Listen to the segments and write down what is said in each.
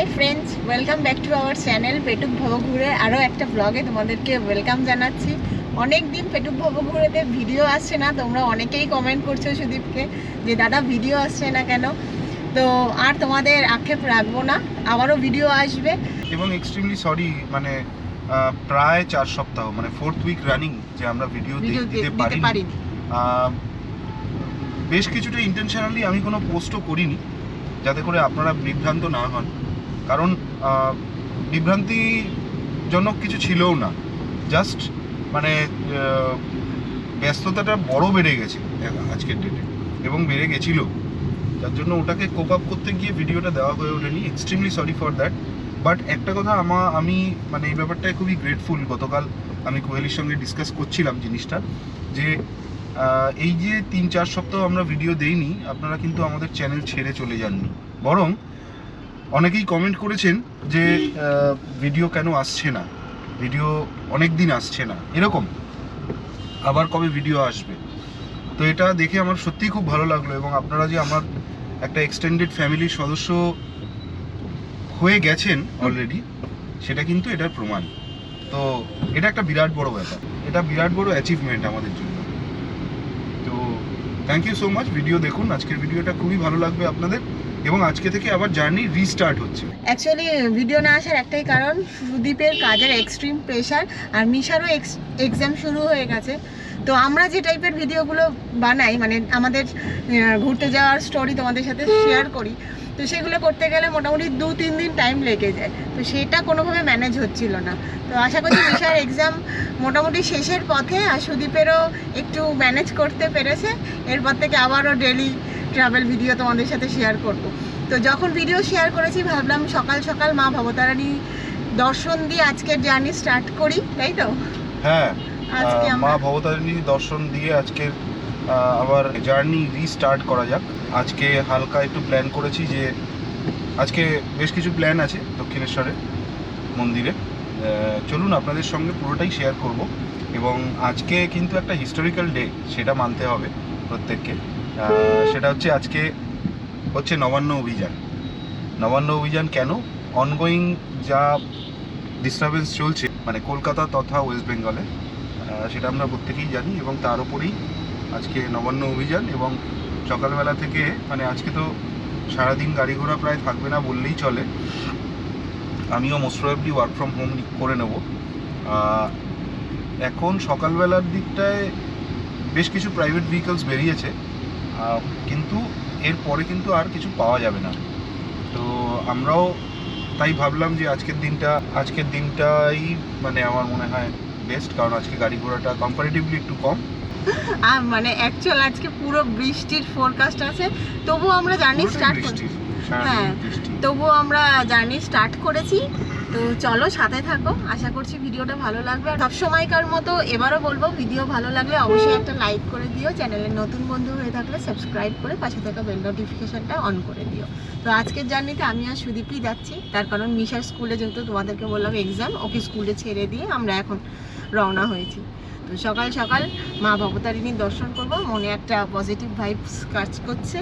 Hi friends welcome back to our channel Petuk Bhobaghure আরও একটা ব্লগে তোমাদেরকে ওয়েলকাম জানাচ্ছি। অনেক দিন পেটুক ভবঘুরেতে ভিডিও আসছে না তোমরা অনেকেই কমেন্ট করছ সুদীপকে যে দাদা ভিডিও আসছে না কেন? তো আর তোমাদের আক্ষেপ রাখব না আবারও ভিডিও আসবে। এবং এক্সট্রিমলি সরি মানে প্রায় চার সপ্তাহ মানে ফোর্থ উইক রানিং যে আমরা ভিডিও দিতে পারিনি। বেশ কিছুটা ইন্টেনশনালি আমি কোনো পোস্টও করিনি যাতে করে আপনারা বিভ্রান্ত না হন। কারণ বিভ্রান্তিজনক কিছু ছিলও না। জাস্ট মানে ব্যস্ততাটা বড় বেড়ে গেছে আজকের ডেটে এবং বেড়ে গেছিল যার জন্য ওটাকে কোপ আপ করতে গিয়ে ভিডিওটা দেওয়া হয়ে ওঠেনি। Extremely sorry for that but একটা কথা আমা, আমি মানে এই ব্যাপারটায় খুবই গ্রেটফুল গতকাল আমি কোহেলির সঙ্গে ডিসকাস করছিলাম জিনিসটা, যে এই যে তিন চার সপ্তাহ আমরা ভিডিও দেইনি, আপনারা কিন্তু আমাদের চ্যানেল ছেড়ে চলে যাননি। বরং অনেকেই কমেন্ট করেছেন যে ভিডিও কেন আসছে না? ভিডিও অনেক দিন আসছে না। এরকম। আবার কবে ভিডিও আসবে? তো এটা দেখে আমার সত্যিই খুব ভালো লাগল এবং আপনারা যে আমার একটা এক্সটেন্ডেড ফ্যামিলির সদস্য হয়ে গেছেন অলরেডি সেটা কিন্তু এটার প্রমাণ। তো এটা একটা বিরাট বড় ব্যাপার। এটা বিরাট বড় অ্যাচিভমেন্ট আমাদের জন্য। তো thank you so much video দেখুন। আজকের ভিডিওটা খুবই ভালো লাগবে আপনাদের। এবং আজকে থেকে আবার জার্নি রিস্টার্ট হচ্ছে। অ্যাকচুয়ালি ভিডিও না আসার একটাই কারণ, সুদীপের কাজের এক্সট্রিম প্রেশার আর মিশারও এক্সাম শুরু হয়ে গেছে। তো আমরা যে টাইপের ভিডিওগুলো বানাই মানে আমাদের ঘুরতে যাওয়ার স্টোরি তোমাদের সাথে শেয়ার করি, তো সেগুলো করতে গেলে মোটামুটি দু, তিন দিন টাইম লেগে যায়। তো সেটা কোনোভাবে ম্যানেজ হচ্ছিল না। তো আশা করছি মিশার এক্সাম মোটামুটি শেষের পথে আর সুদীপেরও একটু ম্যানেজ করতে পেরেছে। এরপর থেকে আবারও ডেলি ট্রাভেল ভিডিও তোমাদের সাথে শেয়ার করব। তো যখন ভিডিও শেয়ার করেছি ভাবলাম সকাল সকাল মা ভবতারানী দর্শন দিয়ে আজকের জার্নি স্টার্ট করি তাই তো? হ্যাঁ আজকে মা ভবতারিণী দর্শন দিয়ে আজকের আহ, আবার জার্নি রিস্টার্ট করা যাক। আজকে হালকা একটু প্ল্যান করেছি যে আজকে বেশ কিছু প্ল্যান আছে দক্ষিণেশ্বরে মন্দিরে। চলুন আপনাদের সঙ্গে পুরোটাই শেয়ার করব। এবং আজকে কিন্তু একটা হিস্টোরিক্যাল ডে সেটা মানতে হবে প্রত্যেককে। সেটা হচ্ছে আজকে হচ্ছে নবান্ন অভিযান। নবান্ন অভিযান কেন? অনগোয়িং যা ডিস্টারবেন্স চলছে মানে কলকাতা তথা ওয়েস্ট বেঙ্গলে সেটা আমরা প্রত্যেকেই জানি এবং তার উপরেই আজকে নবান্ন অভিযান এবং সকালবেলা থেকে মানে আজকে তো সারাদিন গাড়ি ঘোড়া প্রায় থাকবে না বললেই চলে। আমিও মোস্ট ওয়ার্ক ফ্রম হোম করে নেব। এখন সকালবেলার দিকটায় বেশ কিছু প্রাইভেট ভেহিকলস বেরিয়েছে। কিন্তু এরপরে কিন্তু আর কিছু পাওয়া যাবে না। তো আমরাও তাই ভাবলাম যে আজকের দিনটা আজকের দিনটাই মানে আমার মনে হয় বেস্ট কারণ আজকে গাড়ি ঘোড়াটা কম্পারেটিভলি একটু কম। আর মানে অ্যাকচুয়াল আজকে পুরো বৃষ্টির ফোরকাস্ট আছে। তবুও আমরা জার্নি স্টার্ট হ্যাঁ। তবুও আমরা জার্নি স্টার্ট করেছি। তো চলো সাথে থাকো। আশা করছি ভিডিওটা ভালো লাগবে। আর সবসময়কার মতো এবারও বলব, ভিডিও ভালো লাগলে অবশ্যই একটা লাইক করে দিও। চ্যানেলের নতুন বন্ধু হয়ে থাকলে সাবস্ক্রাইব করে পাশে থাকা বেল নোটিফিকেশনটা অন করে দিও। তো আজকের জার্নিতে আমি আর সুদীপই যাচ্ছি। তার কারণ মিশার স্কুলে যেহেতু তোমাদেরকে বললাম এক্সাম ওকে স্কুলে ছেড়ে দিয়ে আমরা এখন রওনা হয়েছি। তো সকাল সকাল মা ভবতারিণীর দর্শন করব। মনে একটা পজিটিভ ভাইবস কাজ করছে।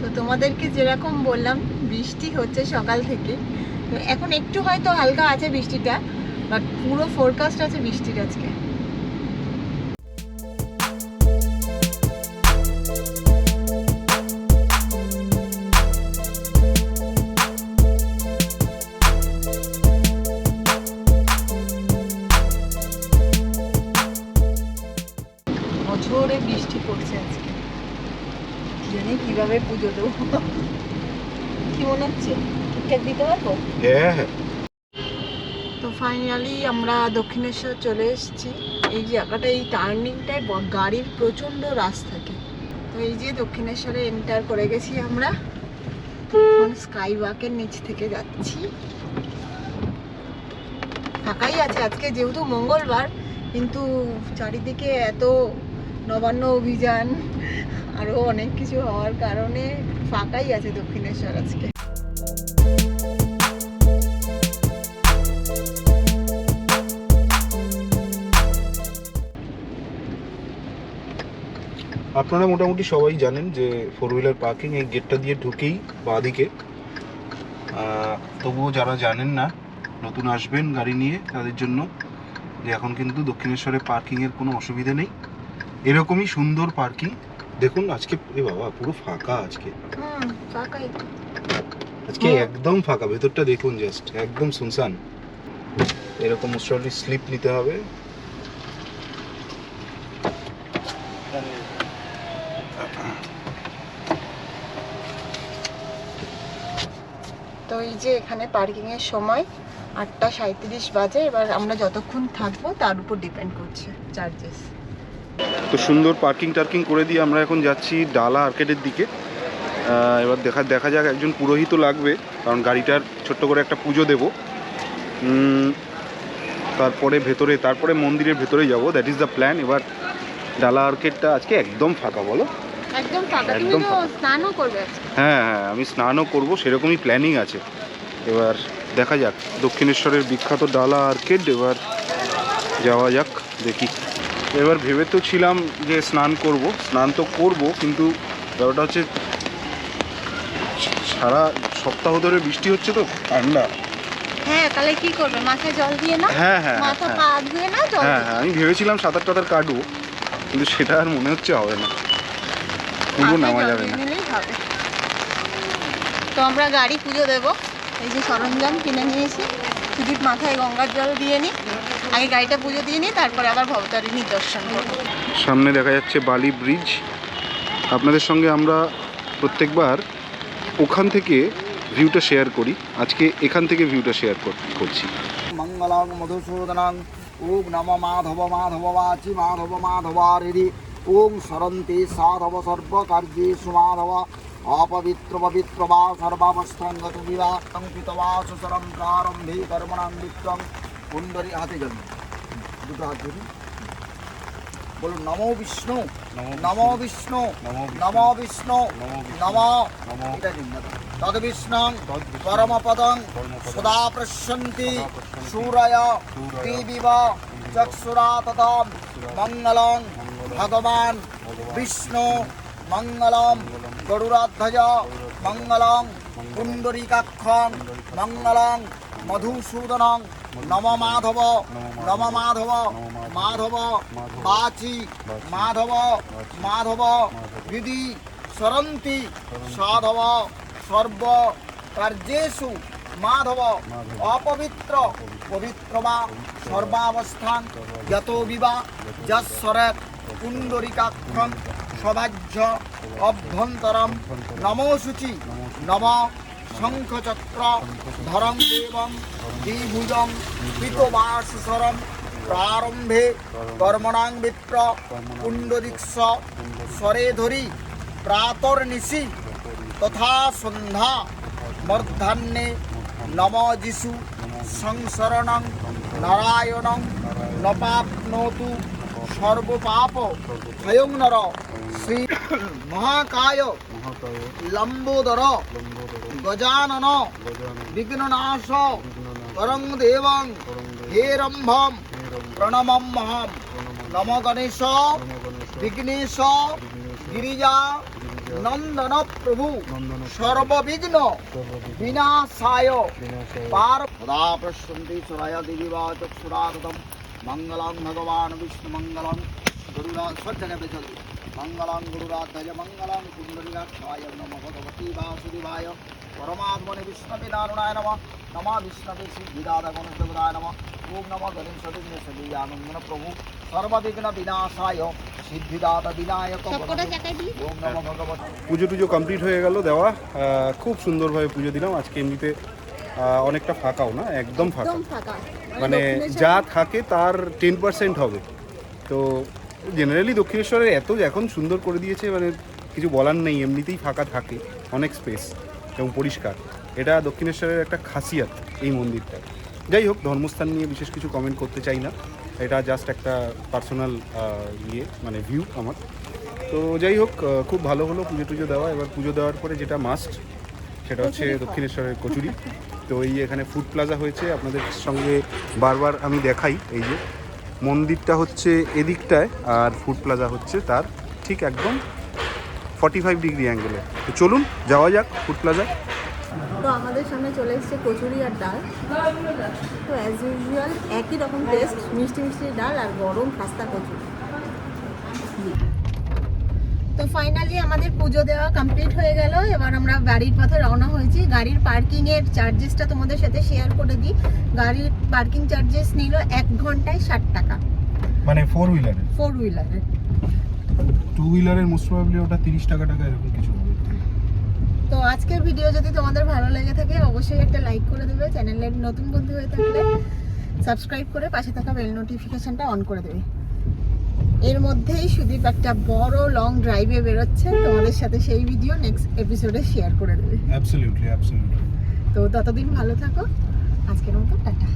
তো তোমাদেরকে যেরকম বললাম বৃষ্টি হচ্ছে সকাল থেকে। এখন একটু হয়তো হালকা আছে বৃষ্টিটা বাট পুরো ফোরকাস্ট আছে বৃষ্টির আজকে। বছরে বৃষ্টি পড়ছে আজকে। জানি কীভাবে পুজো দেবো। কি মনে হচ্ছে? ঠিকঠাক দিতে পারব? হ্যাঁ হ্যাঁ। তো ফাইনালি আমরা দক্ষিণেশ্বর চলে এসেছি। এই জায়গাটা এই টার্নিংটায় গাড়ির প্রচণ্ড রাশ থাকে। তো এই যে দক্ষিণেশ্বরে এন্টার করে গেছি আমরা। এখন স্কাই ওয়াকের নিচ থেকে যাচ্ছি। ফাঁকাই আছে আজকে যেহেতু মঙ্গলবার কিন্তু চারিদিকে এত নবান্ন অভিযান। আরও অনেক কিছু হওয়ার কারণে ফাঁকাই আছে দক্ষিণেশ্বর আজকে। আপনারা মোটামুটি সবাই জানেন যে ফোর হুইলার পার্কিং এই গেটটা দিয়ে ঢুকেই বাঁদিকে। তবুও যারা জানেন না, নতুন আসবেন গাড়ি নিয়ে, তাদের জন্য যে এখন কিন্তু দক্ষিণেশ্বরে পার্কিংয়ের কোনো অসুবিধা নেই। এরকমই সুন্দর পার্কিং দেখুন আজকে এ বাবা পুরো ফাঁকা আজকে। হুম ফাঁকাই আজকে একদম ফাঁকা ভেতরটা দেখুন জাস্ট একদম শুনশান। এরকম মোস্টলি স্লিপ নিতে হবে। তো এই যে এখানে পার্কিং এর সময় আটটা সাঁত্রিশ বাজে এবার আমরা যতক্ষণ থাকব তার উপর ডিপেন্ড করছে চার্জেস তো সুন্দর পার্কিং টার্কিং করে দিয়ে আমরা এখন যাচ্ছি ডালা আর্কেডের দিকে। এবার দেখা দেখা যাক একজন পুরোহিত লাগবে কারণ গাড়িটার ছোট্ট করে একটা পুজো দেব। তারপরে ভেতরে তারপরে মন্দিরের ভেতরে যাব। দ্যাট ইজ দ্য প্ল্যান এবার ডালা আর্কেডটা আজকে একদম ফাঁকা বলো? একদম ফাঁকা। একদম স্নানও করবে হ্যাঁ হ্যাঁ আমি স্নানও করব সেরকমই প্ল্যানিং আছে। এবার দেখা যাক। দক্ষিণেশ্বরের বিখ্যাত ডালা আর্কেড এবার যাওয়া যাক দেখি। এবার ভেবে তো ছিলাম যে স্নান করব স্নান তো করব কিন্তু ব্যাপারটা হচ্ছে সারা সপ্তাহ ধরে বৃষ্টি হচ্ছে তো ঠান্ডা। হ্যাঁ তাহলে কি করবে? মাথায় জল দিয়ে না হ্যাঁ হ্যাঁ হ্যাঁ, মাথা হ্যাঁ। পা ধুয়ে না জল হ্যাঁ হ্যাঁ আমি ভেবেছিলাম সাঁতার টাতার কাটবো কিন্তু সেটা আর মনে হচ্ছে হবে না। পুরো নামা যাবে না। তো আমরা গাড়ি পুজো দেব। এই যে সরঞ্জাম কিনে নিয়েছি। মাথায় গঙ্গার জল দিয়ে নিই আগে গাড়িটা পুজো দিয়ে নিই তারপরে আবার ভবতারিণীর দর্শন করব। সামনে দেখা যাচ্ছে বালি ব্রিজ। আপনাদের সঙ্গে আমরা প্রত্যেকবার ওখান থেকে ভিউটা শেয়ার করি। আজকে এখান থেকে ভিউটা শেয়ার করছি। মঙ্গলং মধুসূদনং। ওম নম মাধব মাধব বাচি মাধব মাধবারিধি ওম সরন্তি সাধব সর্বকার্যেষু মাধব। অপবিত্র পবিত্র বা সর্বাবস্থাঙ্গত বিবা অঙ্কিত বা সুসরম প্রারম্ভে কর্মণাং বিত্তং কুণ্ডরী হাতে জন্ম দুটো হাত ধরি। বলুন নমো বিষ্ণু। নমো বিষ্ণু। নমো বিষ্ণু। নম এটা জিজ্ঞাসা তদ বিষ্ণু পরমপদং সদা পশ্যন্তি সূরয় দেবিব চক্ষুরা তথাম মঙ্গলং ভগবান বিষ্ণু মঙ্গলম গরুরাধ্বজ মঙ্গলং পুণ্ডরীকাক্ষং মঙ্গলং মধুসূদনং নম মাধব নম মাধব মাধব বাচি মাধব মাধব বিধি সরন্তি সাধব সর্ব কার্যেষু মাধব অপবিত্র পবিত্র। বা সর্বাবস্থান। যত বিবা যশ্বরেত কুণ্ডরিকাক্ষং সভাজ্য অভ্যন্তরম নমোশুচি। নম শঙ্খচক্র ধরং দেবং দ্বিভুজং পিতবাসুসরম, প্রারম্ভে কর্মণাং বিপ্র কুণ্ডরিক্ষ স্বরে ধরি প্রাতর্নিশি, তথা সন্ধ্যা মর্ধান্যে নম যিশু সংসরণং নারায়ণং, নপাপ্নোতু সর্বপাপ ক্ষয়ং নর। শ্রী মহাকায় লম্বোদর। গজানন। বিঘ্ননাশ। করং দেবং। হেরম্ভম প্রণমম্মহম নম গণেশ। বিঘ্নেশ। গিরিজা। নন্দন প্রভু। সর্ববিঘ্ন। বিনাশায়। পার সদা প্রশন্তি সুরায় দিবিবা চক্ষুরাতম মঙ্গলং ভগবান বিষ্ণু মঙ্গলং গুরুরা সব জায়গায় চলবে মঙ্গলং গুরুরাধ্বজ মঙ্গলং কুণ্ডলীকাক্ষায় নম ভগবতী বাসুদেবায় পরমাত্মনে বিষ্ণবে নারায়ণায় নম নম বিষ্ণবে সিদ্ধিদাতা গণদেবতায় নম ওম নম গণেশ সদীয়ানন্দন প্রভু সর্ববিঘ্ন বিনাশায় সিদ্ধিদাতা বিনায়ক ওম নম ভগবত পুজো টুজো কমপ্লিট হয়ে গেল দেওয়া। খুব সুন্দরভাবে পুজো দিলাম। আজকে এমনিতে অনেকটা ফাঁকাও না? একদম ফাঁকা। মানে যা থাকে তার টেন পার্সেন্ট হবে। তো জেনারেলি দক্ষিণেশ্বরের এত এখন সুন্দর করে দিয়েছে মানে কিছু বলার নেই এমনিতেই ফাঁকা থাকে অনেক স্পেস এবং পরিষ্কার। এটা দক্ষিণেশ্বরের একটা খাসিয়াত এই মন্দিরটা। যাই হোক ধর্মস্থান নিয়ে বিশেষ কিছু কমেন্ট করতে চাই না। এটা জাস্ট একটা পার্সোনাল ইয়ে মানে ভিউ আমার। তো যাই হোক খুব ভালো হলো পুজো টুজো দেওয়া। এবার পুজো দেওয়ার পরে যেটা মাস্ট সেটা হচ্ছে দক্ষিণেশ্বরের কচুরি। তো এই এখানে ফুড প্লাজা হয়েছে। আপনাদের সঙ্গে বারবার আমি দেখাই এই যে। মন্দিরটা হচ্ছে এদিকটায় আর ফুড প্লাজা হচ্ছে তার ঠিক একদম ফর্টি ফাইভ ডিগ্রি অ্যাঙ্গেলে তো চলুন, যাওয়া যাক ফুড প্লাজা তো আমাদের সামনে চলে এসেছে কচুরি আর ডাল। তো অ্যাজ ইউজুয়াল একই রকম টেস্ট মিষ্টি মিষ্টি ডাল আর গরম খাস্তা কচুরি। ফাইনালি আমাদের পুজো দেওয়া কমপ্লিট হয়ে গেল। এবার আমরা বাড়ির পথে রওনা হয়েছি। গাড়ির পার্কিং এর চার্জেসটা তোমাদের সাথে শেয়ার করে দিই। গাড়ির পার্কিং চার্জেস নিল এক ঘন্টায় ষাট টাকা। মানে ফোর হুইলারের ফোর হুইলারের টু হুইলারের মোস্ট প্রবাবলি ওটা তিরিশ টাকা টাকা এরকম কিছু হবে। তো আজকের ভিডিও যদি তোমাদের ভালো লেগে থাকে অবশ্যই একটা লাইক করে দেবে। চ্যানেলের নতুন বন্ধু হয়ে থাকলে সাবস্ক্রাইব করে পাশে থাকা বেল নোটিফিকেশনটা অন করে দেবে। এর মধ্যেই সুদীপ একটা বড় লং ড্রাইভে বেরোচ্ছে। তোমাদের সাথে সেই ভিডিও নেক্সট এপিসোডে শেয়ার করে দেবে। অ্যাবসলিউটলি অ্যাবসলিউটলি তো ততদিন ভালো থাকো। আজকের মতো টাটা।